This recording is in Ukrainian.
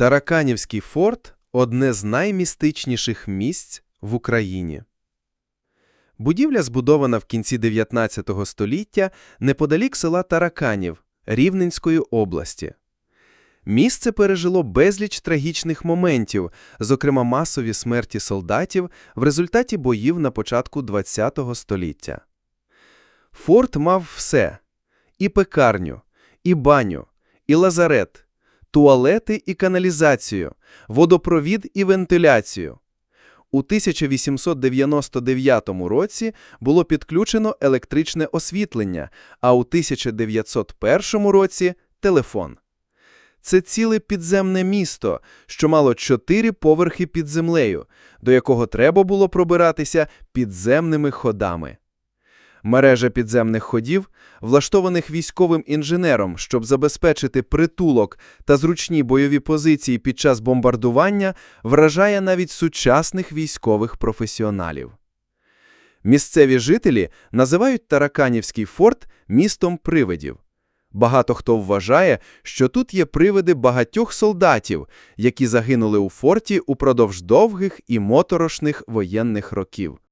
Тараканівський форт – одне з наймістичніших місць в Україні. Будівля збудована в кінці 19 століття неподалік села Тараканів Рівненської області. Місце пережило безліч трагічних моментів, зокрема масові смерті солдатів в результаті боїв на початку ХХ століття. Форт мав все – і пекарню, і баню, і лазарет, туалети і каналізацію, водопровід і вентиляцію. У 1899 році було підключено електричне освітлення, а у 1901 році – телефон. Це ціле підземне місто, що мало чотири поверхи під землею, до якого треба було пробиратися підземними ходами. Мережа підземних ходів, влаштованих військовим інженером, щоб забезпечити притулок та зручні бойові позиції під час бомбардування, вражає навіть сучасних військових професіоналів. Місцеві жителі називають Тараканівський форт містом привидів. Багато хто вважає, що тут є привиди багатьох солдатів, які загинули у форті упродовж довгих і моторошних воєнних років.